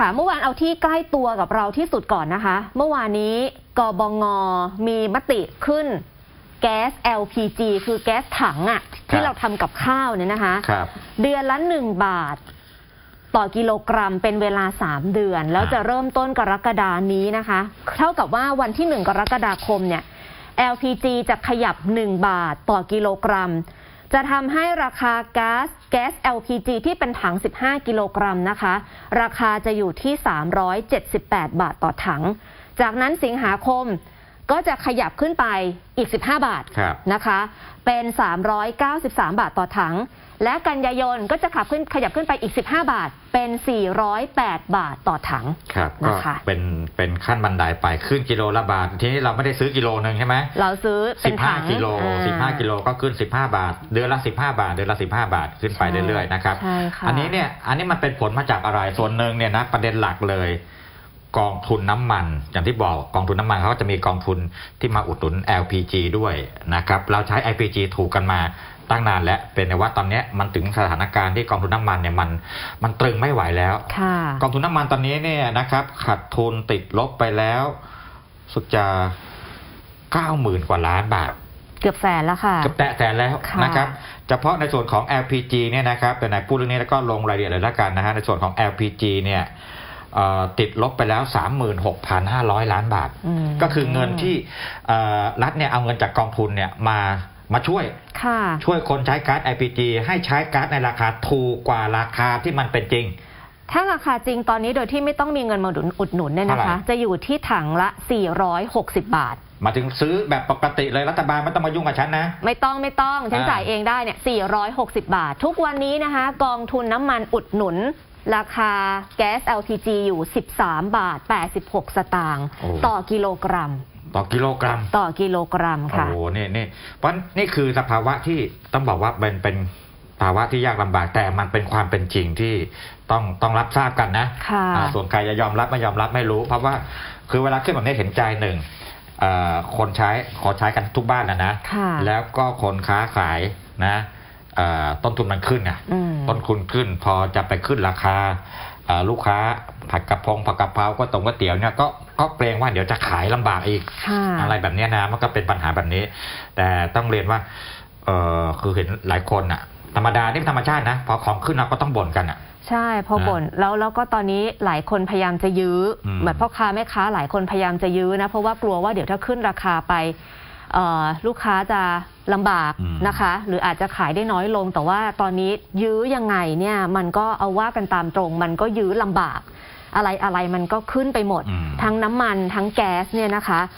ค่ะเมื่อวานเอาที่ใกล้ตัวกับเราที่สุดก่อนนะคะ เมื่อวานนี้กบงมีมติขึ้น แก๊ส LPG คือแก๊สถังอะที่เราทำกับข้าวเนี่ยนะคะครับเดือนละ1บาท ต่อกิโลกรัมเป็นเวลา 3 เดือน แล้วจะเริ่มต้นกรกฎานี้นะคะ เท่ากับว่าวันที่ 1 กรกฎาคมเนี่ย LPG จะขยับ 1 บาทต่อกิโลกรัม จะทำให้ราคาก๊าซแก๊ส LPG ที่เป็นถัง 15 กิโลกรัมนะคะ ราคาจะอยู่ที่ 378 บาทต่อถัง จากนั้นสิงหาคม ก็จะขยับขึ้นไปอีก 15 บาทครับนะคะ เป็น 393 บาทต่อถัง และกันยายนก็จะขับขึ้นขยับขึ้นไปอีก 15 บาท เป็น 408 บาทต่อถังครับก็นะคะเป็นเป็นขั้นบันไดไปขึ้นกิโลละบาท ทีนี้เราไม่ได้ซื้อกิโลหนึ่งใช่ไหมเราซื้อเป็นถัง15กิโลอ่า15 กิโลก็ขึ้น 15 บาท เดือนละ 15 บาท เดือนละ 15 บาทขึ้นไปใช่เรื่อยๆนะครับใช่ค่ะอันนี้เนี่ยอันนี้มันเป็นผลมาจากอะไรส่วนหนึ่งเนี่ยนะประเด็นหลักเลย กองทุนน้ำมัน อย่างที่บอกกองทุนน้ำมันเขาก็จะมีกองทุนที่มาอุดหนุน LPG ด้วยนะครับเราใช้ LPG ถูกกันมาตั้งนานแล้วเป็นแต่ว่าตอนเนี้ยมันถึงสถานการณ์ที่กองทุนน้ำมันเนี่ยมันมันตรึงไม่ไหวแล้วค่ะกองทุนน้ำมันตอนนี้เนี่ยนะครับขาดทุนติดลบไปแล้ว สุดจะเก้าหมื่นกว่าล้านบาทเกือบแสนแล้วค่ะเกือบแตะแสนแล้วค่ะนะครับเฉพาะในส่วนของ LPG เนี่ยนะครับเป็นนายพูดเรื่องนี้แล้วก็ลงรายละเอียดเลยละกันนะฮะในส่วนของ LPG เนี่ยเอ่อ ติดลบไปแล้ว 36,500 ล้านบาทมก็คือเงินที่เอ่อรัฐเนี่ยเอาเงินจากกองทุนเนี่ยมามาช่วยค่ะช่วยคนใช้ก๊าซ LPG ให้ใช้ก๊าซในราคาถูกกว่าราคาที่มันเป็นจริง ถ้าราคาจริงตอนนี้โดยที่ไม่ต้องมีเงินมาอุดหนุนเนี่ยนะเท่าไหร่คะ จะอยู่ที่ถังละ 460 บาทมาถึงซื้อแบบปกติเลยรัฐบาลไม่ต้องมายุ่งกับฉันนะ ไม่ต้องไม่ต้อง ฉันอ่าจ่ายเองได้เนี่ย 460 บาท ทุกวันนี้นะคะ กองทุนน้ำมันอุดหนุน ราคาแก๊ส LPG อยู่ 13 บาท 86 สตางค์โอ้ ต่อกิโลกรัม ต่อกิโลกรัม ต่อกิโลกรัมโอ้ค่ะโหนี่นี่เพราะนี่คือสภาวะที่ต้องบอกว่าเป็นเป็นภาวะที่ยากลำบากแต่มันเป็นความเป็นจริงที่ต้องต้องรับทราบกันนะค่ะอ่าส่วนใครจะยอมรับไม่ยอมรับไม่รู้ เพราะว่าคือเวลาขึ้นแบบนี้เห็นใจหนึ่งเอ่อคนใช้ขอใช้กันทุกบ้านนะนะ ค่ะ แล้วก็คนค้าขายนะเอ่อ ต้นทุนมันขึ้นไงอืมต้นทุนขึ้นพอจะไปขึ้นราคาเอ่อลูกค้าผัดกะเพงผัดกะเพราก็ตรงก๋วยเตี๋ยวเนี่ยก็ก็เกรงว่าเดี๋ยวจะขายลำบากอีกค่ะอะไรแบบเนี้ยนะมันก็เป็นปัญหาแบบนี้ แต่ต้องเรียนว่าเออคือเห็นหลายคนอะธรรมดานี่เป็นธรรมชาตินะพอของขึ้นเราก็ต้องบ่นกันอะใช่พอนะบ่นแล้วแล้วก็ตอนนี้หลายคนพยายามจะยื้ออมเหมือนพ่อค้าแม่ค้าหลายคนพยายามจะยื้อนะเพราะว่ากลัวว่าเดี๋ยวถ้าขึ้นราคาไปเอ่อ ลูกค้าจะลำบากนะคะ หรืออาจจะขายได้น้อยลง แต่ว่าตอนนี้ยื้อยังไงเนี่ยมันก็เอาว่ากันตามตรง มันก็ยื้อลำบาก อะไรอะไรมันก็ขึ้นไปหมดอืมทั้งน้ำมันทั้งแก๊สเนี่ยนะคะ